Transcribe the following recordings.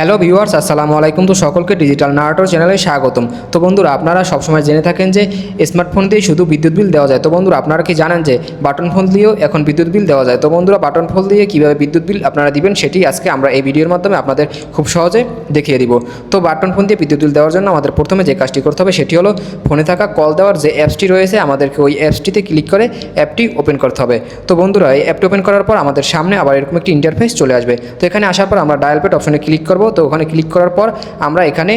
Hello viewers, আসসালামু আলাইকুম। তো সকলকে ডিজিটাল নারাটোর চ্যানেলে স্বাগতম। তো বন্ধুরা, আপনারা সবসময় জেনে থাকেন যে স্মার্টফোন দিয়ে শুধু বিদ্যুৎ বিল দেওয়া যায়। তো বন্ধুরা, আপনারা কি জানেন যে বাটন ফোন দিয়েও এখন বিদ্যুৎ বিল দেওয়া যায়? তো বন্ধুরা বাটন ফোন দিয়ে কীভাবে বিদ্যুৎ বিল আপনারা দিবেন সেটি আজকে আমরা এই ভিডিওর মাধ্যমে আপনাদের খুব সহজে দেখিয়ে দিব। তো বাটন ফোন দিয়ে বিদ্যুৎ বিল দেওয়ার জন্য আমাদের প্রথমে যে কাজটি করতে হবে সেটি হলো ফোনে থাকা কল দেওয়ার যে অ্যাপসটি রয়েছে, আমাদেরকে ওই অ্যাপসটিতে ক্লিক করে অ্যাপটি ওপেন করতে হবে। তো বন্ধুরা, এই অ্যাপটি ওপেন করার পর আমাদের সামনে আবার এরকম একটি ইন্টারফেস চলে আসবে। তো এখানে আসার পর আমরা ডায়াল পেড অপশনে ক্লিক করব। তো ওখানে ক্লিক করার পর আমরা এখানে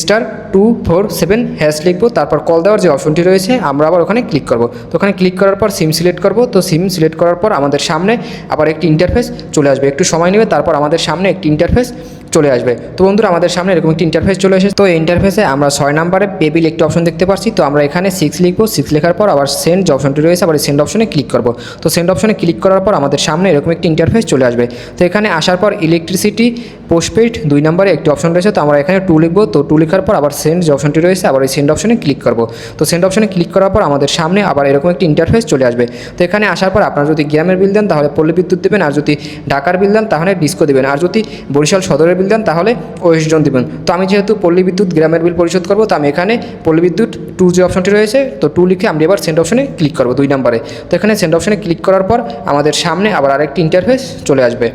star two four seven hash লিখব, তারপর কল দেওয়ার যে অপশনটি রয়েছে, আমরা আবার ওখানে ক্লিক করব। তো ওখানে ক্লিক করার পর সিম সিলেক্ট করব, তো সিম সিলেক্ট করার পর আমাদের সামনে আবার একটি ইন্টারফেস চলে আসবে। একটু সময় নেবে, তারপর আমাদের সামনে একটি ইন্টারফেস চলে আসবে। তো বন্ধুরা, আমাদের সামনে এরকম একটি ইন্টারফেস চলে এসেছে। তো এই ইন্টারফেসে আমরা ছয় নম্বরে পেবিল একটি অপশন দেখতে পাচ্ছি তো আমরা এখানে সিক্স লিখব। সিক্স লেখার পর আবার সেন্ড যে অপশনটি রয়েছে, আবার সেন্ড অপশনে ক্লিক করব। তো সেন্ড অপশনে ক্লিক করার পর আমাদের সামনে এরকম একটি ইন্টারফেস চলে আসবে। তো এখানে আসার পর ইলেকট্রিসিটি পোস্টপেড দুই নম্বরে একটি অপশন রয়েছে। তো আমরা এখানে টু লিখব। তো টু লেখার পর আবার সেন্ড যে অপশনটি রয়েছে, আবার এই সেন্ড অপশনে ক্লিক করব। তো সেন্ড অপশনে ক্লিক করার পর আমাদের সামনে আবার এরকম একটি ইন্টারফেস চলে আসবে। তো এখানে আসার পর আপনারা যদি গ্রামের বিল দেন, তাহলে পল্লী বিদ্যুৎ দেবেন। আর যদি ঢাকার বিল দেন, তাহলে ডিস্কো দেবেন। আর যদি বরিশাল সদরের বিল দেন, তাহলে ওয়েস্ট জোন দেবেন। তো আমি যেহেতু পল্লী বিদ্যুৎ গ্রামের বিল পরিশোধ করব, তো আমি এখানে পল্লী বিদ্যুৎ টু যে অপশনটি রয়েছে, তো টু লিখে আমি এবার সেন্ড অপশনে ক্লিক করব দুই নম্বরে। তো এখানে সেন্ড অপশনে ক্লিক করার পর আমাদের সামনে আবার আরেকটি ইন্টারফেস চলে আসবে।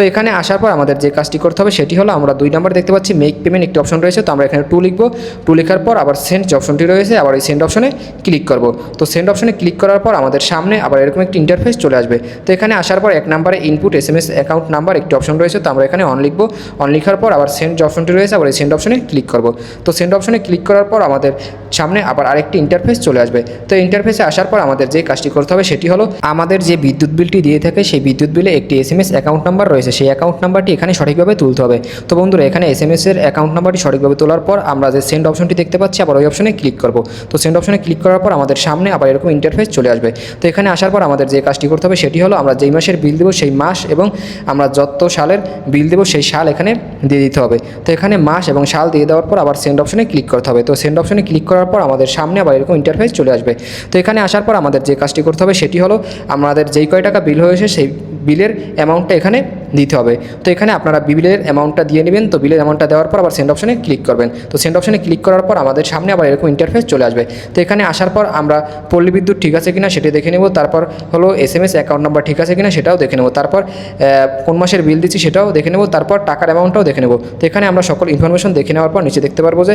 তো এখানে আসার পর আমাদের যে কাজটি করতে হবে সেটি হলো আমরা দুই নম্বর দেখতে পাচ্ছি মেক পেমেন্ট একটি অপশন রয়েছে। তো আমরা এখানে টু লিখব। টু লেখার পর আবার সেন্ড যে অপশনটি রয়েছে, আবার এই সেন্ড অপশনে ক্লিক করব। তো সেন্ড অপশনে ক্লিক করার পর আমাদের সামনে আবার এরকম একটি ইন্টারফেস চলে আসবে। তো এখানে আসার পর এক নম্বরে input S M S account number একটি অপশন রয়েছে। তো আমরা এখানে অন লিখব। অন লেখার পর আবার সেন্ড যে অপশনটি রয়েছে, আবার এই সেন্ড অপশনে ক্লিক করব। তো সেন্ড অপশনে ক্লিক করার পর আমাদের সামনে আবার আরেকটি ইন্টারফেস চলে আসবে। তো ইন্টারফেসে আসার পর আমাদের যে কাজটি করতে হবে সেটি হলো, আমাদের যে বিদ্যুৎ বিলটি দিয়ে থাকে, সেই বিদ্যুৎ বিলে একটি S M S account number রয়েছে। সেই অ্যাকাউন্ট নাম্বারটি এখানে সঠিকভাবে তুলতে হবে। তো বন্ধুরা, এখানে এস এম এস এর অ্যাকাউন্ট নাম্বারটি সঠিকভাবে তোলার পর আমরা যে সেন্ড অপশনটি দেখতে পাচ্ছি, আবার ওই অপশনে ক্লিক করব। তো সেন্ড অপশনে ক্লিক করার পর আমাদের সামনে আবার এরকম ইন্টারফেস চলে আসবে। তো এখানে আসার পর আমাদের যে কাজটি করতে হবে সেটি হলো, আমরা যেই মাসের বিল দেবো সেই মাস এবং আমরা যত সালের বিল দেবো সেই সাল এখানে দিয়ে দিতে হবে। তো এখানে মাস এবং সাল দিয়ে দেওয়ার পর আবার সেন্ড অপশনে ক্লিক করতে হবে। তো সেন্ড অপশনে ক্লিক করার পর আমাদের সামনে আবার এরকম ইন্টারফেস চলে আসবে। তো এখানে আসার পর আমাদের যে কাজটি করতে হবে সেটি হলো, আমাদের যেই কয় টাকা বিল হয়েছে সেই বিলের অ্যামাউন্টটা এখানে দিতে হবে। তো এখানে আপনারা বিলের অ্যামাউন্টটা দিয়ে নেবেন। তো বিলের অ্যামাউন্টটা দেওয়ার পর আবার সেন্ড অপশনে ক্লিক করবেন। তো সেন্ড অপশনে ক্লিক করার পর আমাদের সামনে আবার এরকম ইন্টারফেস চলে আসবে। তো এখানে আসার পর আমরা পল্লী বিদ্যুৎ ঠিক আছে কিনা সেটি দেখে নেব। তারপর হলো S M S account number ঠিক আছে কিনা সেটাও দেখে নেব। তারপর কোন মাসের বিল দিচ্ছি সেটাও দেখে নেব। তারপর টাকার অ্যামাউন্টটাও দেখে নেব। তো এখানে আমরা সকল ইনফরমেশন দেখে নেওয়ার পর নিচে দেখতে পারব যে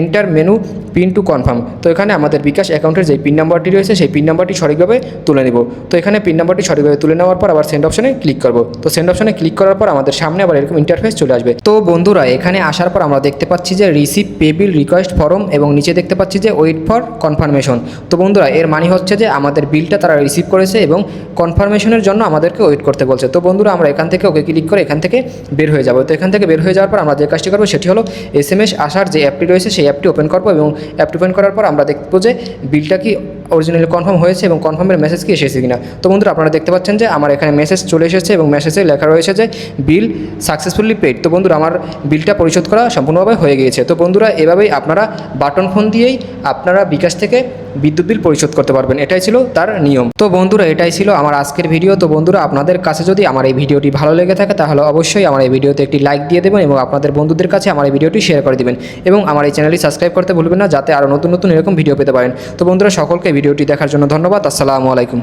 enter menu PIN to confirm. তো এখানে আমাদের বিকাশ অ্যাকাউন্টের যে পিন নাম্বারটি রয়েছে, সেই পিন নাম্বারটি সঠিকভাবে তুলে নেব। তো এখানে পিন নাম্বারটি সঠিকভাবে তুলে নেওয়ার পর আবার সেন্ড অপশনে ক্লিক করব। তো সেন্ড অপশনে ক্লিক করার পর আমাদের সামনে আবার এরকম ইন্টারফেস চলে আসবে। তো বন্ধুরা, এখানে আসার পর আমরা দেখতে পাচ্ছি যে receive pay bill request form এবং নিচে দেখতে পাচ্ছি যে ওয়েট ফর কনফার্মেশন তো বন্ধুরা, এর মানে হচ্ছে যে আমাদের বিলটা তারা রিসিভ করেছে এবং কনফার্মেশনের জন্য আমাদেরকে ওয়েট করতে বলছে। তো বন্ধুরা, আমরা এখান থেকে ওকে ক্লিক করে এখান থেকে বের হয়ে যাব। তো এখান থেকে বের হয়ে যাওয়ার পর আমরা যে কাজটি করব, সেটি হলো এস এম এস আসার যে অ্যাপটি রয়েছে, সেই অ্যাপটি ওপেন করব এবং অ্যাপটি ওপেন করার পর আমরা দেখব যে বিলটা কি অরিজিনালি কনফার্ম হয়েছে এবং কনফার্মের মেসেজ কি এসেছে কিনা। তো বন্ধুরা, আপনারা দেখতে পাচ্ছেন যে আমার এখানে মেসেজ চলে এসেছে এবং মেসেজে লেখা রয়েছে যে বিল সাকসেসফুলি পেড তো বন্ধুরা, আমার বিলটা পরিশোধ করা সম্পূর্ণভাবে হয়ে গিয়েছে। তো বন্ধুরা, এভাবেই আপনারা বাটন ফোন দিয়েই আপনারা বিকাশ থেকে বিদ্যুৎ বিল পরিশোধ করতে পারবেন। এটাই ছিল তার নিয়ম। তো বন্ধুরা, এটাই ছিল আমার আজকের ভিডিও তো বন্ধুরা, আপনাদের কাছে যদি আমার এই ভিডিওটি ভালো লেগে থাকে, তাহলে অবশ্যই আমার এই ভিডিওতে একটি লাইক দিয়ে দেবেন এবং আপনাদের বন্ধুদের কাছে আমার এই ভিডিওটি শেয়ার করে দেবেন এবং আমার এই চ্যানেলটি সাবস্ক্রাইব করতে ভুলবেন না, যাতে আরও নতুন নতুন এরকম ভিডিও পেতে পারেন। তো বন্ধুরা, সকলকে ভিডিওটি দেখার জন্য ধন্যবাদ। আসসালামু আলাইকুম।